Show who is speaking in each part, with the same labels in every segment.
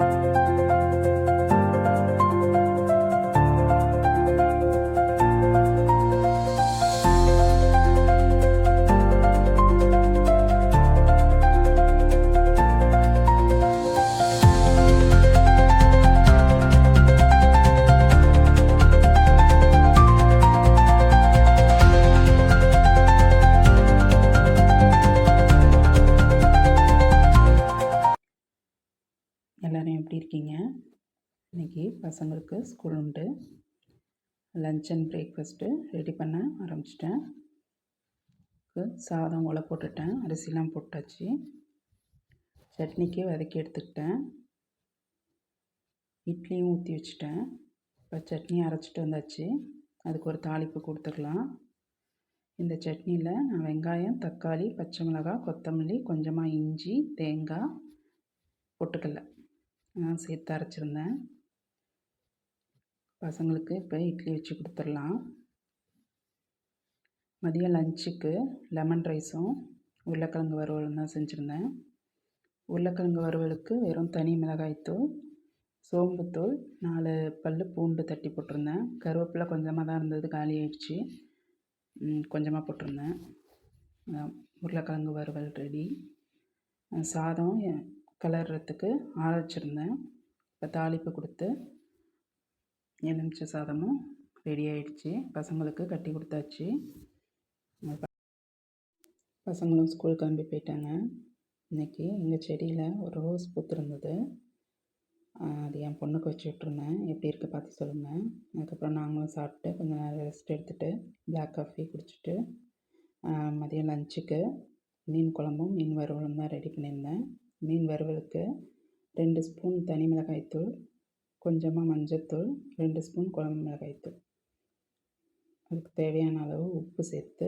Speaker 1: you பசங்களுக்கு school உண்டு. Lunch and breakfast ready பண்ண ஆரம்பிச்சிட்டேன். சாதம் உலை போட்டுட்டேன். அரிசிலாம் போட்டாச்சு. சட்னிக்கு வதக்கி எடுத்துக்கிட்டேன். இட்லியும் ஊற்றி வச்சுட்டேன். இப்போ சட்னி அரைச்சிட்டு வந்தாச்சு. அதுக்கு ஒரு தாளிப்பு கொடுத்துக்கலாம் இந்த சட்னியில் நான் வெங்காயம் தக்காளி பச்சை மிளகாய் கொத்தமல்லி கொஞ்சமாக இஞ்சி தேங்காய் பொட்டுக்கடல சேர்த்து அரைச்சிருந்தேன். பசங்களுக்கு இப்போ இட்லி வச்சு கொடுத்துர்லாம் மதியம் லஞ்சுக்கு லெமன் ரைஸும் உருளைக்கிழங்கு வறுவலும் தான் செஞ்சுருந்தேன். உருளைக்கிழங்கு வறுவலுக்கு வெறும் தனி மிளகாய்த்தூள் சோம்புத்தூள் நாலு பல் பூண்டு தட்டி போட்டிருந்தேன். கருவேப்பிலை கொஞ்சமாக தான் இருந்தது காலி ஆயிடுச்சு. கொஞ்சமாக போட்டிருந்தேன். உருளைக்கிழங்கு வறுவல் ரெடி சாதம் கலர்றதுக்கு ஆற வச்சுருந்தேன். இப்போ தாளிப்பு கொடுத்து எலுமிச்சை சாதமும் ரெடி ஆகிடுச்சி பசங்களுக்கு கட்டி கொடுத்தாச்சு. பசங்களும் ஸ்கூல் கிளம்பி போயிட்டாங்க. இன்றைக்கி எங்கள் செடியில் ஒரு ரோஸ் பூத்துருந்தது அது என் பொண்ணுக்கு வச்சு விட்ருந்தேன் எப்படி இருக்குது பார்த்து சொல்லுங்கள் அதுக்கப்புறம் நாங்களும் சாப்பிட்டு கொஞ்சம் நேரம் ரெஸ்ட் எடுத்துகிட்டு பிளாக் காஃபி குடிச்சிட்டு மதியம் லஞ்சுக்கு மீன் குழம்பும் மீன் வறுவலும் தான் ரெடி பண்ணியிருந்தேன். மீன் வறுவலுக்கு ரெண்டு ஸ்பூன் தனி மிளகாய்த்தூள் கொஞ்சமாக மஞ்சத்தூள் ரெண்டு ஸ்பூன் குழம்பு மிளகாய்த்தூள். அதுக்கு தேவையான அளவு உப்பு சேர்த்து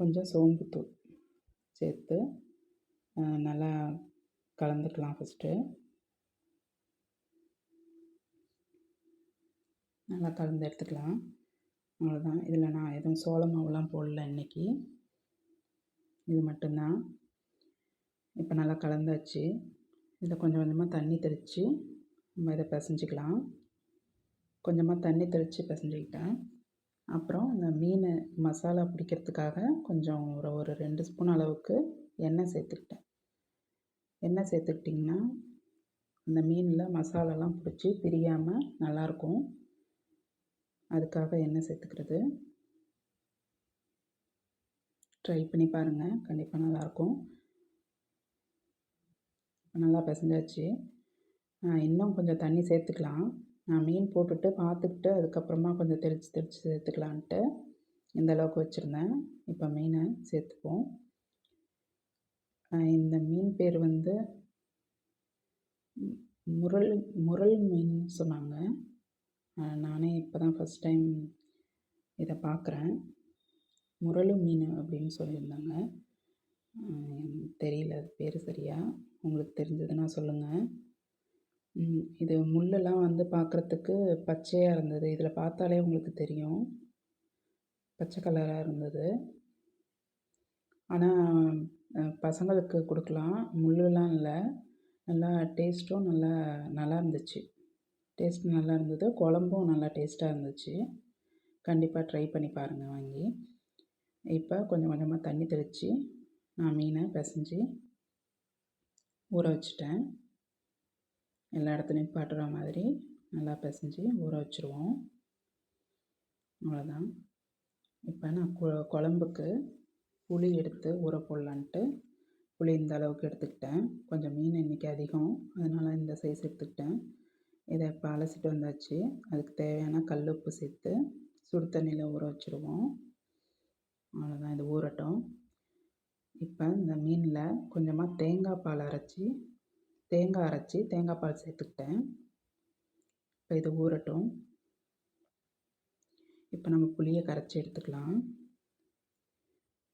Speaker 1: கொஞ்சம் சோம்புத்தூள் சேர்த்து நல்லா கலந்துக்கலாம் ஃபஸ்ட்டு நல்லா கலந்து எடுத்துக்கலாம். அவ்வளோதான் இதில் நான் எதுவும் சோள மாவுலாம் போடல இன்றைக்கி இது மட்டும்தான். இப்போ நல்லா கலந்தாச்சு. இதில் கொஞ்சம் கொஞ்சமாக தண்ணி தெளித்து நம்ம இதை பிசைஞ்சிக்கலாம். கொஞ்சமாக தண்ணி தெளித்து பிசைஞ்சிக்கிட்டேன். அப்புறம் இந்த மீன் மசாலா பிடிக்கிறதுக்காக கொஞ்சம் ஒரு ஒரு ரெண்டு ஸ்பூன் அளவுக்கு எண்ணெய் சேர்த்துக்கிட்டேன். எண்ணெய் சேர்த்துக்கிட்டிங்கன்னா அந்த மீனில் மசாலாலாம் பிடிச்சி பிரியாமல் நல்லாயிருக்கும். அதுக்காக எண்ணெய் சேர்த்துக்கிறது. ட்ரை பண்ணி பாருங்கள் கண்டிப்பாக நல்லாயிருக்கும். நல்லா பிசைஞ்சாச்சு. இன்னும் கொஞ்சம் தண்ணி சேர்த்துக்கலாம். நான் மீன் போட்டுட்டு பார்த்துக்கிட்டு அதுக்கப்புறமா கொஞ்சம் தெளித்து தெளித்து சேர்த்துக்கலான்ட்டு இந்த அளவுக்கு வச்சுருந்தேன். இப்போ மீனை சேர்த்துப்போம். இந்த மீன் பேர் வந்து முரல் முரல் மீன் சொன்னாங்க. நானே இப்போ தான் ஃபஸ்ட் டைம் இதை பார்க்குறேன். முரளு மீன் அப்படின்னு சொல்லியிருந்தாங்க. தெரியல அது பேர் சரியாக உங்களுக்கு தெரிஞ்சதுன்னா சொல்லுங்கள் இது முள்ளெல்லாம் வந்து பார்க்குறதுக்கு பச்சையாக இருந்தது. இதில் பார்த்தாலே உங்களுக்கு தெரியும். பச்சை கலராக இருந்தது. ஆனால் பசங்களுக்கு கொடுக்கலாம். முள்ளெலாம் இல்லை. நல்லா டேஸ்ட்டும் நல்லா நல்லா இருந்துச்சு. டேஸ்ட் நல்லா இருந்தது. குழம்பும் நல்லா டேஸ்ட்டாக இருந்துச்சு. கண்டிப்பாக ட்ரை பண்ணி பாருங்கள் வாங்கி. இப்போ கொஞ்சம் கொஞ்சமாக தண்ணி தெளித்து நான் மீனை பிசைஞ்சு ஊற வச்சுட்டேன். எல்லா இடத்துலையும் படுற மாதிரி நல்லா பிசைஞ்சு ஊற வச்சுருவோம். அவ்வளோதான். இப்போ நான் கு குழம்புக்கு புளி எடுத்து ஊற போடலான்ட்டு புளி இந்த அளவுக்கு எடுத்துக்கிட்டேன். கொஞ்சம் மீன் இன்றைக்கி அதிகம் அதனால் இந்த சைஸ் எடுத்துக்கிட்டேன். இதை இப்போ அலசிட்டு வந்தாச்சு. அதுக்கு தேவையான கல் உப்பு சேர்த்து சுடு தண்ணியில் ஊற வச்சுருவோம். அவ்வளோதான் இது ஊறட்டும். இப்போ இந்த மீனில் கொஞ்சமாக தேங்காய் பால் அரைச்சி தேங்காய் அரைச்சி தேங்காய் பால் சேர்த்துக்கிட்டேன். இப்போ இது ஊறட்டும். இப்போ நம்ம புளியை கரைச்சி எடுத்துக்கலாம்.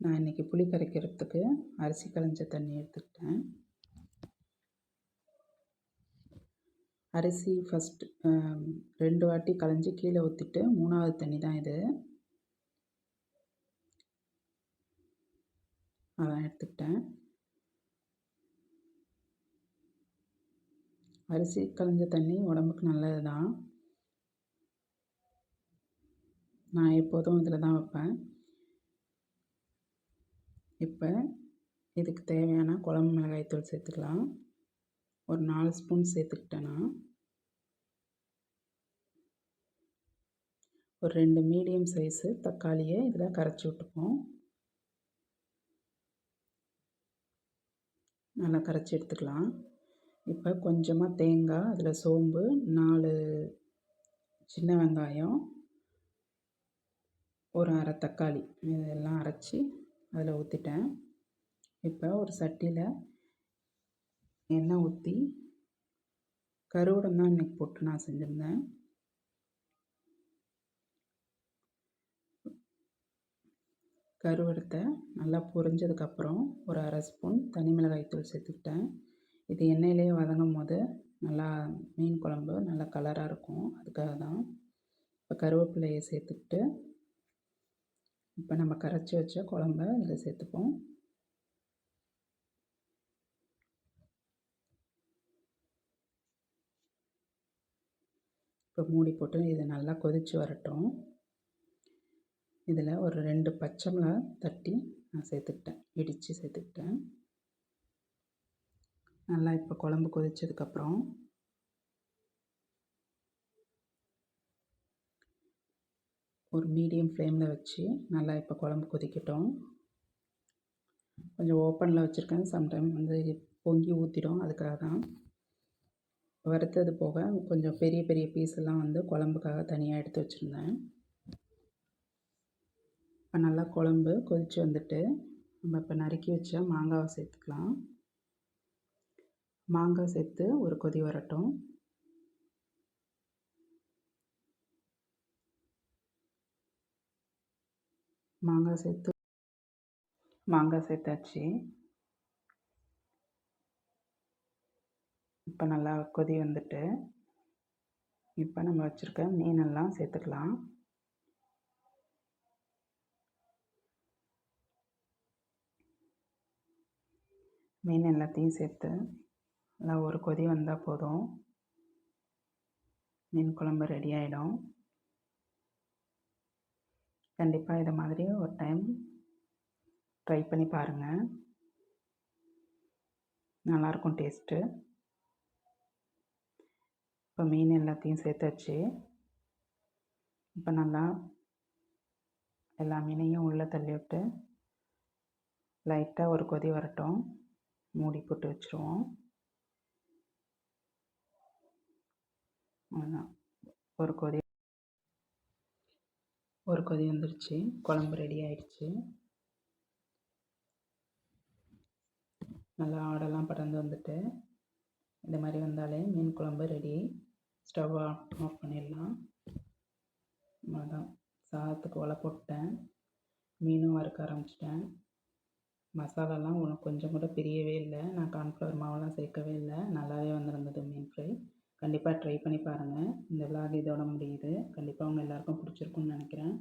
Speaker 1: நான் இன்றைக்கி புளி கரைக்கிறதுக்கு அரிசி களைஞ்ச தண்ணி எடுத்துக்கிட்டேன். அரிசி ஃபஸ்ட்டு ரெண்டு வாட்டி களைஞ்சி கீழே ஊற்றிட்டு மூணாவது தண்ணி தான் இது. அதான் எடுத்துக்கிட்டேன். அரிசி களைஞ்ச தண்ணி உடம்புக்கு நல்லது தான் நான் எப்போதும் இதில் தான் வைப்பேன். இப்போ இதுக்கு தேவையான குழம்பு மிளகாய்த்தூள் சேர்த்துக்கலாம். ஒரு நாலு ஸ்பூன் சேர்த்துக்கிட்டேன்னா ஒரு ரெண்டு மீடியம் சைஸு தக்காளியை இதில் கரைச்சி விட்டுப்போம். நல்லா கரைச்சி எடுத்துக்கலாம். இப்போ கொஞ்சமாக தேங்காய் அதில் சோம்பு நாலு சின்ன வெங்காயம் ஒரு அரை தக்காளி இதெல்லாம் அரைச்சி அதில் ஊற்றிட்டேன் இப்போ ஒரு சட்டியில் எண்ணெய் ஊற்றி கருவடம் தான் இன்றைக்கி போட்டு நான் செஞ்சுருந்தேன். கருவடத்தை நல்லா பொரிஞ்சதுக்கப்புறம் ஒரு அரை ஸ்பூன் தனி மிளகாய் தூள் சேர்த்துக்கிட்டேன். இது எண்ணெயிலேயே வதங்கும் போது நல்லா மீன் குழம்பு நல்லா கலராக இருக்கும். அதுக்காக தான் இப்போ கருவேப்பிலையை சேர்த்துக்கிட்டு இப்போ நம்ம கரைச்சி வச்ச குழம்ப இதில் சேர்த்துப்போம். இப்போ மூடி போட்டு இது நல்லா கொதித்து வரட்டும். இதில் ஒரு ரெண்டு பச்சை மிளகா தட்டி நான் சேர்த்துக்கிட்டேன் இடித்து சேர்த்துக்கிட்டேன். நல்லா இப்போ குழம்பு கொதித்ததுக்கப்புறம் ஒரு மீடியம் ஃப்ளேமில் வச்சு நல்லா இப்போ குழம்பு கொதிக்கட்டும். கொஞ்சம் ஓப்பனில் வச்சுருக்கேன். சம்டைம் வந்து பொங்கி ஊற்றிடும் அதுக்காக தான் வறுத்தது போக கொஞ்சம் பெரிய பெரிய பீஸ் எல்லாம் வந்து குழம்புக்காக தனியாக எடுத்து வச்சுருந்தேன். இப்போ நல்லா குழம்பு கொதித்து வந்துட்டு நம்ம இப்போ நறுக்கி வச்ச மாங்காவை சேர்த்துக்கலாம். மாங்காய் சேர்த்து ஒரு கொதி வரட்டும். மாங்காய் சேர்த்து மாங்காய் சேர்த்தாச்சு. இப்போ நல்லா கொதி வந்துட்டு இப்போ நம்ம வச்சுருக்க மீனெல்லாம் சேர்த்துக்கலாம். மீன் எல்லாத்தையும் சேர்த்து நல்லா ஒரு கொதி வந்தால் போதும். மீன் குழம்பு ரெடி ஆகிடும் கண்டிப்பாக இதை மாதிரி ஒரு டைம் ட்ரை பண்ணி பாருங்கள் நல்லாயிருக்கும் டேஸ்ட்டு இப்போ மீன் எல்லாத்தையும் சேர்த்து வச்சு இப்போ நல்லா எல்லா மீனையும் உள்ளே தள்ளி விட்டு லைட்டாக ஒரு கொதி வரட்டும். மூடி போட்டு வச்சுருவோம். ஒரு கொதி ஒரு கொதி வந்துருச்சு. குழம்பு ரெடி ஆயிடுச்சு. நல்லா ஆடெல்லாம் படர்ந்து வந்துட்டு இந்த மாதிரி வந்தாலே மீன் குழம்பு ரெடி ஸ்டவ் ஆஃப் பண்ணிடலாம். அதான் சாதத்துக்கு ஒலை போட்டேன் மீனும் வறுக்க ஆரம்பிச்சிட்டேன். மசாலாலாம் உனக்கு கொஞ்சம் கூட பிரியவே இல்லை. நான் கார்ன்ஃப்ளவர் மாவெல்லாம் சேர்க்கவே இல்லை. நல்லாவே வந்திருந்தது மீன் ஃப்ரை கண்டிப்பாக ட்ரை பண்ணி பாருங்கள் இந்த விலாக் இதோட முடியுது. கண்டிப்பாக உங்கள் எல்லாருக்கும் பிடிச்சிருக்குன்னு நினைக்கிறேன்.